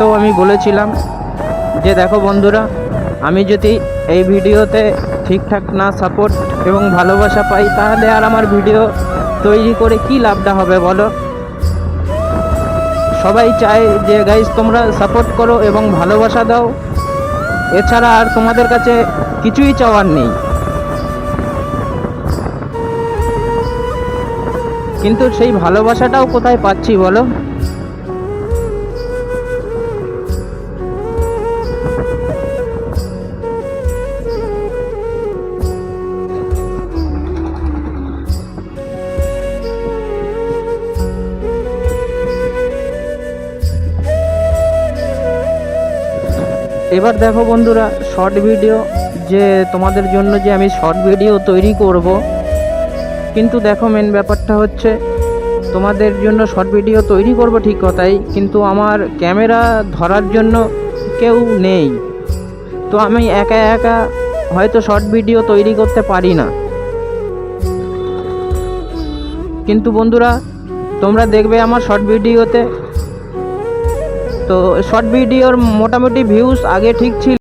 তো আমি বলেছিলাম যে দেখো বন্ধুরা, আমি যদি এই ভিডিওতে ঠিকঠাক না সাপোর্ট এবং ভালোবাসা পাই, তাহলে আর আমার ভিডিও তৈরি করে কি লাভটা হবে বলো? সবাই চায় যে গাইজ তোমরা সাপোর্ট করো এবং ভালোবাসা দাও। এছাড়া আর তোমাদের কাছে কিছুই চাওয়ার নেই। কিন্তু সেই ভালোবাসাটাও কোথায় পাচ্ছি বলো? এবার দেখো বন্ধুরা শর্ট ভিডিও যে তোমাদের জন্য যে আমি শর্ট ভিডিও তৈরি করব। কিন্তু দেখো মেন ব্যাপারটা হচ্ছে, তোমাদের জন্য শর্ট ভিডিও তৈরি করব ঠিক কথাই, কিন্তু আমার ক্যামেরা ধরার জন্য কেউ নেই। তো আমি একা একা হয়তো শর্ট ভিডিও তৈরি করতে পারি না। কিন্তু বন্ধুরা, তোমরা দেখবে আমার শর্ট ভিডিওতে তো শর্ট ভিডিওর মোটামুটি ভিউজ আগে ঠিক ছিল।